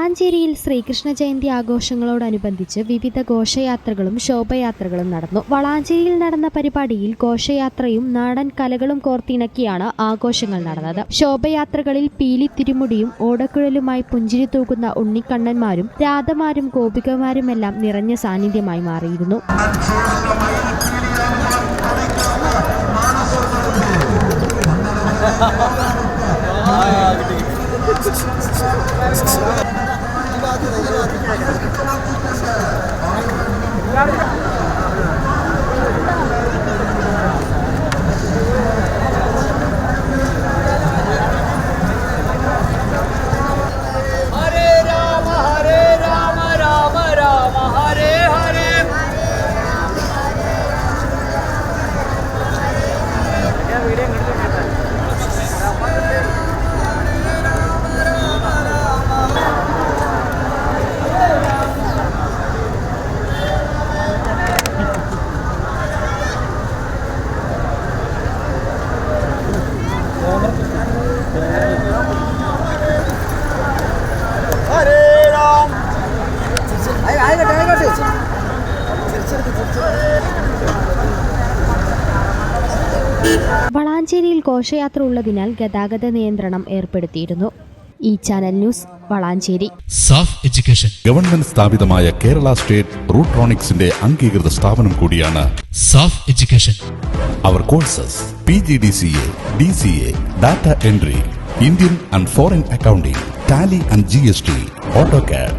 വളാഞ്ചേരിയിൽ ശ്രീകൃഷ്ണ ജയന്തി ആഘോഷങ്ങളോടനുബന്ധിച്ച് വിവിധ ഘോഷയാത്രകളും ശോഭയാത്രകളും നടന്നു. വളാഞ്ചേരിയിൽ നടന്ന പരിപാടിയിൽ ഘോഷയാത്രയും നാടൻ കലകളും കോർത്തിണക്കിയാണ് ആഘോഷങ്ങൾ നടന്നത്. ശോഭയാത്രകളിൽ പീലി തിരുമുടിയും ഓടക്കുഴലുമായി പുഞ്ചിരി തൂകുന്ന ഉണ്ണിക്കണ്ണന്മാരും രാധമാരും ഗോപികമാരുമെല്ലാം നിറഞ്ഞ സാന്നിധ്യമായി മാറിയിരുന്നു. ഹരേ Hadi hadi hadi. വളാഞ്ചേരിയിൽ ഘോഷയാത്ര ഉള്ളതിനാൽ ഗതാഗത നിയന്ത്രണം ഏർപ്പെടുത്തിയിരുന്നു. ഈ channel news Valanchery. SAF education. Government സ്ഥാപിതമായ കേരള സ്റ്റേറ്റ് റൂട്രോണിക്സിന്റെ അംഗീകൃത സ്ഥാപനം കൂടിയാണ് SAFF education. Our courses P G D C A D C A data entry Indian and foreign accounting Tally and G S T AutoCAD